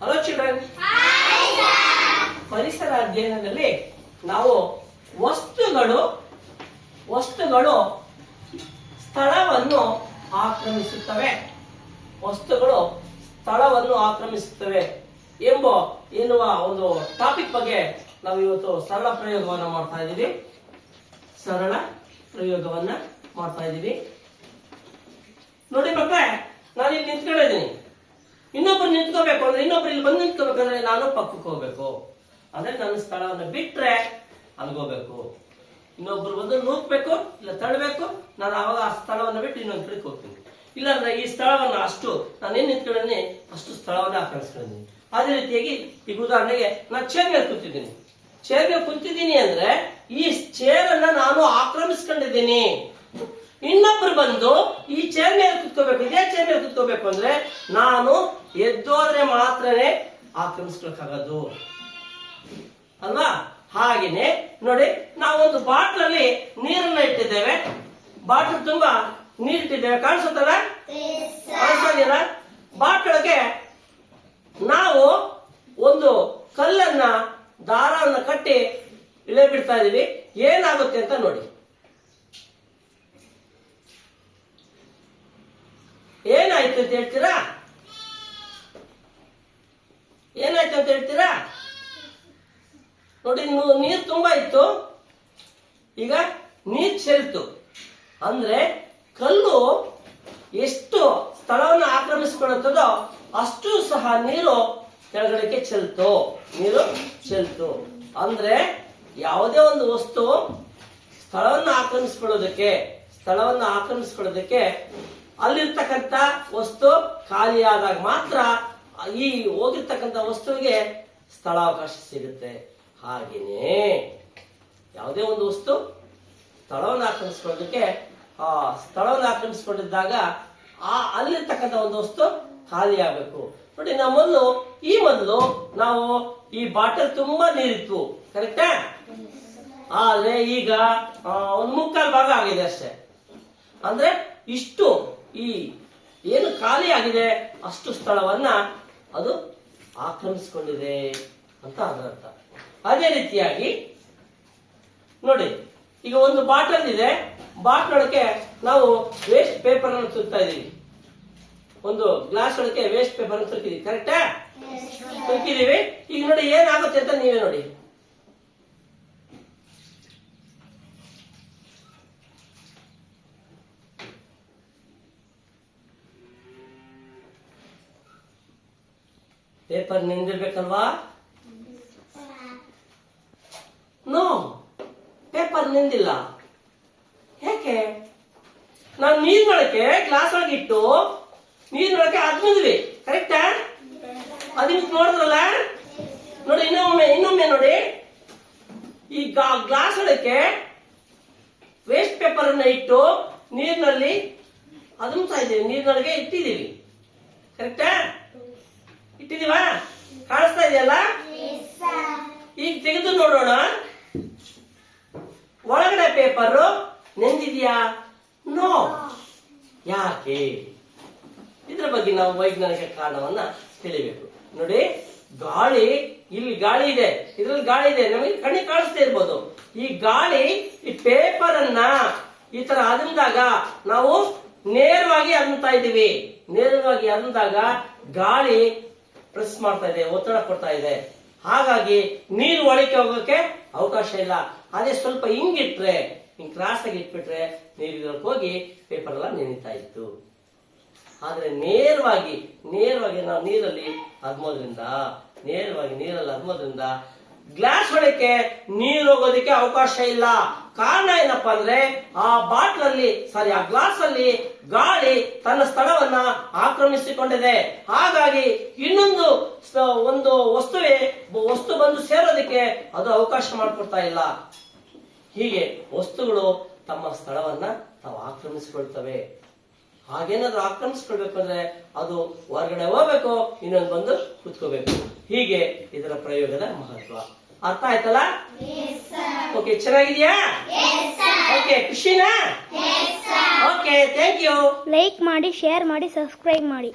Hello children ಪರಿಸರ ಅಧ್ಯಯನದಲ್ಲಿ ನಾವು ವಸ್ತುಗಳು ವಸ್ತುಗಳು ಸ್ಥಳವನ್ನು ಆಕ್ರಮಿಸುತ್ತವೆ. ವಸ್ತುಗಳು ಸ್ಥಳವನ್ನು ಆಕ್ರಮಿಸುತ್ತವೆ ಎಂಬ ಎನ್ನುವ ಒಂದು ಟಾಪಿಕ್ ಬಗ್ಗೆ ನಾವು ಇವತ್ತು ಸರಳ ಪ್ರಯೋಗವನ್ನು ಮಾಡ್ತಾ ಇದ್ದೀವಿ. ಸರಳ ಪ್ರಯೋಗವನ್ನ ಮಾಡ್ತಾ ಇದ್ದೀವಿ. ನೋಡಿ ಮಕ್ಕಳೇ ನಾನು ಇಲ್ಲಿ ನಿಂತ್ಕೊಂಡಿದ್ದೀನಿ. ನಿಂತ್ಕೋಬೇಕು ಅಂದ್ರೆ ಇನ್ನೊಬ್ರು ಇಲ್ಲಿ ಬಂದು ನಿಂತ್ಕೋಬೇಕಂದ್ರೆ ನಾನು ಪಕ್ಕಕ್ಕೆ ಹೋಗ್ಬೇಕು. ಅಂದ್ರೆ ನನ್ನ ಸ್ಥಳವನ್ನು ಬಿಟ್ರೆ ಅಲ್ಗೋಬೇಕು ಇನ್ನೊಬ್ರು ಬಂದು ನೂಕ್ಬೇಕು, ಇಲ್ಲ ತಳ್ಬೇಕು, ನಾನು ಅವಾಗ ಆ ಸ್ಥಳವನ್ನು ಬಿಟ್ಟು ಇನ್ನೊಂದ್ ಕಡೆಗೆ ಹೋಗ್ತೀನಿ. ಇಲ್ಲಾಂದ್ರೆ ಈ ಸ್ಥಳವನ್ನ ಅಷ್ಟು ನಾನು ಏನ್ ನಿಂತ್ಕೊಂಡಿ ಅಷ್ಟು ಸ್ಥಳವನ್ನ ಆಕ್ರಮಿಸ್ಕೊಂಡಿದ್ದೀನಿ. ಅದೇ ರೀತಿಯಾಗಿ ಈಗ ಉದಾಹರಣೆಗೆ ನಾನು ಚೇರ್ ಮೇಲೆ ಕೂತಿದ್ದೀನಿ. ಚೇರ್ ಮೇಲೆ ಅಂದ್ರೆ ಈ ಚೇರ್ ಅನ್ನ ನಾನು ಆಕ್ರಮಿಸ್ಕೊಂಡಿದ್ದೀನಿ. ಇನ್ನೊಬ್ರು ಬಂದು ಈ ಚೇರ್ ಮೇಲೆ ಕುತ್ಕೋಬೇಕು, ಇದೇ ಚೇರ್ ಮೇಲೆ ಕುತ್ಕೋಬೇಕು ಅಂದ್ರೆ ನಾನು ಎದ್ದೋದ್ರೆ ಮಾತ್ರನೇ ಆಕ್ರಮಿಸ್ಕೊಳಕ್ಕಾಗೋದು ಅಲ್ವಾ? ಹಾಗೇನೆ ನೋಡಿ, ನಾವೊಂದು ಬಾಟ್ಲಲ್ಲಿ ನೀರನ್ನ ಇಟ್ಟಿದ್ದೇವೆ. ಬಾಟ್ಲ್ ತುಂಬಾ ನೀರಿಟ್ಟಿದ್ದೇವೆ. ಕಾಣಿಸುತ್ತಲ್ಲ? ಬಾಟ್ಲೊಳಗೆ ನಾವು ಒಂದು ಕಲ್ಲನ್ನ, ದಾರವನ್ನ ಕಟ್ಟಿ ಇಳೆ ಬಿಡ್ತಾ ಇದೀವಿ ಏನಾಗುತ್ತೆ ಅಂತ ನೋಡಿ. ಏನಾಯ್ತು ಅಂತ ಹೇಳ್ತೀರಾ ಏನಾಯ್ತು ಅಂತ ಹೇಳ್ತೀರಾ ನೋಡಿ ನೀರು ತುಂಬಾ ಇತ್ತು. ಈಗ ನೀರ್ ಚೆಲ್ತು. ಅಂದ್ರೆ ಕಲ್ಲು ಎಷ್ಟು ಸ್ಥಳವನ್ನು ಆಕ್ರಮಿಸಿಕೊಳ್ಳುತ್ತದೋ ಅಷ್ಟು ಸಹ ನೀರು ಕೆಳಗಡೆಗೆ ಚೆಲ್ತು. ನೀರು ಚೆಲ್ತು. ಅಂದ್ರೆ ಯಾವುದೇ ಒಂದು ವಸ್ತು ಸ್ಥಳವನ್ನು ಆಕ್ರಮಿಸಿಕೊಳ್ಳೋದಕ್ಕೆ ಸ್ಥಳವನ್ನು ಆಕ್ರಮಿಸಿಕೊಳ್ಳೋದಕ್ಕೆ ಅಲ್ಲಿರ್ತಕ್ಕಂಥ ವಸ್ತು ಖಾಲಿಯಾದಾಗ ಮಾತ್ರ ಈ ಹೋಗಿರ್ತಕ್ಕಂಥ ವಸ್ತುವಿಗೆ ಸ್ಥಳಾವಕಾಶ ಸಿಗುತ್ತೆ. ಹಾಗೇನೆ ಯಾವುದೇ ಒಂದು ವಸ್ತು ಸ್ಥಳವನ್ನು ಆಕ್ರಮಿಸಿಕೊಳ್ಳೋದಕ್ಕೆ, ಆ ಸ್ಥಳವನ್ನು ಆಕ್ರಮಿಸಿಕೊಂಡಿದ್ದಾಗ ಆ ಅಲ್ಲಿರ್ತಕ್ಕಂಥ ಒಂದು ವಸ್ತು ಖಾಲಿ ಆಗಬೇಕು. ನೋಡಿ ಮೊದಲು ಈ ಮೊದಲು ನಾವು ಈ ಬಾಟಲ್ ತುಂಬಾ ನೀರಿತ್ತು, ಕರೆಕ್ಟಾ? ಆದ್ರೆ ಈಗ ಒಂದು ಮುಕ್ಕಾಲ್ ಭಾಗ ಆಗಿದೆ ಅಷ್ಟೇ. ಅಂದ್ರೆ ಇಷ್ಟು ಈ ಏನು ಖಾಲಿ ಆಗಿದೆ, ಅಷ್ಟು ಸ್ಥಳವನ್ನ ಅದು ಆಕ್ರಮಿಸಿಕೊಂಡಿದೆ ಅಂತ ಅದರ್ಥ ಅದೇ ರೀತಿಯಾಗಿ ನೋಡಿ ಈಗ ಒಂದು ಬಾಟಲ್ ಇದೆ. ಬಾಟಲ್ ಒಳಗೆ ನಾವು ವೇಸ್ಟ್ ಪೇಪರ್ ಅನ್ನು ಸುತ್ತಾ ಇದೀವಿ ಒಂದು ಗ್ಲಾಸ್ ಒಳಗೆ ವೇಸ್ಟ್ ಪೇಪರ್ ಅನ್ನು ಸುತ್ತಿದೀವಿ ಕರೆಕ್ಟಾ ಸುತ್ತಿದೀವಿ ಈಗ ನೋಡಿ ಏನಾಗುತ್ತೆ ಅಂತ ನೀವೇ ನೋಡಿ. ಪೇಪರ್ ನಿಂದಿರ್ಬೇಕಲ್ವಾ ನೋ ನಿಂದಿಲ್ಲ. ಯಾಕೆ? ನಾವು ನೀರಿನೊಳಗೆ ಗ್ಲಾಸ್ ಒಳಗೆ ಇಟ್ಟು ನೀರಿನೊಳಗೆ ಅದ್ಮಿದ್ವಿ ಕರೆಕ್ಟಾ ಅದನ್ನ ನೋಡಿದ್ರಲ್ಲ ನೋಡಿ ಇನ್ನೊಮ್ಮೆ ಇನ್ನೊಮ್ಮೆ ನೋಡಿ. ಈ ಗ್ಲಾಸ್ ಒಳಕ್ಕೆ ವೇಸ್ಟ್ ಪೇಪರ್ ಅನ್ನ ಇಟ್ಟು ನೀರಿನಲ್ಲಿ ಅದುಮ್ತಾ ಇದ್ದೀವಿ. ನೀರಿನೊಳಗೆ ಇಟ್ಟಿದ್ದೀವಿ. ಕರೆಕ್ಟಾ ಇಟ್ಟಿದೀವಾ ಕಾಣಿಸ್ತಾ ಇದೆಯಲ್ಲ? ಈಗ ತೆಗೆದು ನೋಡೋಣ. ಪೇಪರ್ ನೆಂದಿದ್ಯಾ? ನೋ. ಯಾಕೆ? ಇದ್ರ ಬಗ್ಗೆ ನಾವು ವೈಜ್ಞಾನಿಕ ಕಾರಣವನ್ನ ತಿಳಿಬೇಕು. ನೋಡಿ, ಗಾಳಿ, ಇಲ್ಲಿ ಗಾಳಿ ಇದೆ. ಇದ್ರಲ್ಲಿ ಗಾಳಿ ಇದೆ. ನಮಗೆ ಕಣ್ಣಿ ಕಾಣಿಸ್ತಾ ಇರ್ಬೋದು. ಈ ಗಾಳಿ, ಈ ಪೇಪರ್ ಅನ್ನ ಈ ತರ ಅದಂದಾಗ ನಾವು ನೇರವಾಗಿ ಅದಂತಾ ಇದ್ದೀವಿ. ನೇರವಾಗಿ ಅದಂದಾಗ ಗಾಳಿ ಪ್ರೆಸ್ ಮಾಡ್ತಾ ಇದೆ, ಒತ್ತಡ ಕೊಡ್ತಾ ಇದೆ. ಹಾಗಾಗಿ ನೀರು ಒಳಕ್ಕೆ ಹೋಗೋಕೆ ಅವಕಾಶ ಇಲ್ಲ. ಅದೇ ಸ್ವಲ್ಪ ಹಿಂಗಿಟ್ರೆ ಹಿಂಗ್ ಕ್ರಾಸ್ ಆಗಿ ಇಟ್ಬಿಟ್ರೆ ನೀರು ಹೋಗಿ ಪೇಪರ್ ಎಲ್ಲ ನೆನೀತಾ ಇತ್ತು. ಆದ್ರೆ ನೇರವಾಗಿ ನೇರವಾಗಿ ನಾವು ನೀರಲ್ಲಿ ಅದ್ಮೋದ್ರಿಂದ ನೇರವಾಗಿ ನೀರಲ್ಲಿ ಅದ್ಮೋದ್ರಿಂದ ಗ್ಲಾಸ್ ಒಳಕ್ಕೆ ನೀರು ಹೋಗೋದಕ್ಕೆ ಅವಕಾಶ ಇಲ್ಲ. ಕಾರಣ ಏನಪ್ಪ ಅಂದ್ರೆ, ಆ ಬಾಟ್ಲಲ್ಲಿ, ಸಾರಿ, ಆ ಗ್ಲಾಸ್ ಅಲ್ಲಿ ಗಾಳಿ ತನ್ನ ಸ್ಥಳವನ್ನ ಆಕ್ರಮಿಸಿಕೊಂಡಿದೆ. ಹಾಗಾಗಿ ಇನ್ನೊಂದು ಒಂದು ವಸ್ತುವೆ, ವಸ್ತು ಬಂದು ಸೇರೋದಕ್ಕೆ ಅದು ಅವಕಾಶ ಮಾಡಿಕೊಡ್ತಾ ಇಲ್ಲ. ಹೀಗೆ ವಸ್ತುಗಳು ತಮ್ಮ ಸ್ಥಳವನ್ನ ತಾವು ಆಕ್ರಮಿಸಿಕೊಳ್ತವೆ. ಹಾಗೇನಾದ್ರೂ ಆಕ್ರಮಿಸ್ಕೊಳ್ಬೇಕು ಅಂದ್ರೆ ಅದು ಹೊರಗಡೆ ಹೋಗ್ಬೇಕು, ಇನ್ನೊಂದು ಬಂದು ಕುತ್ಕೋಬೇಕು. ಹೀಗೆ ಇದರ ಪ್ರಯೋಗದ ಮಹತ್ವ. ಅರ್ಥ ಆಯ್ತಲ್ಲ? ಓಕೆ ಚೆನ್ನಾಗಿದ್ಯಾ? ಓಕೆ ಖುಷಿನಾ? ಓಕೆ ಥ್ಯಾಂಕ್ ಯು ಲೈಕ್ ಮಾಡಿ ಶೇರ್ ಮಾಡಿ ಸಬ್ಸ್ಕ್ರೈಬ್ ಮಾಡಿ.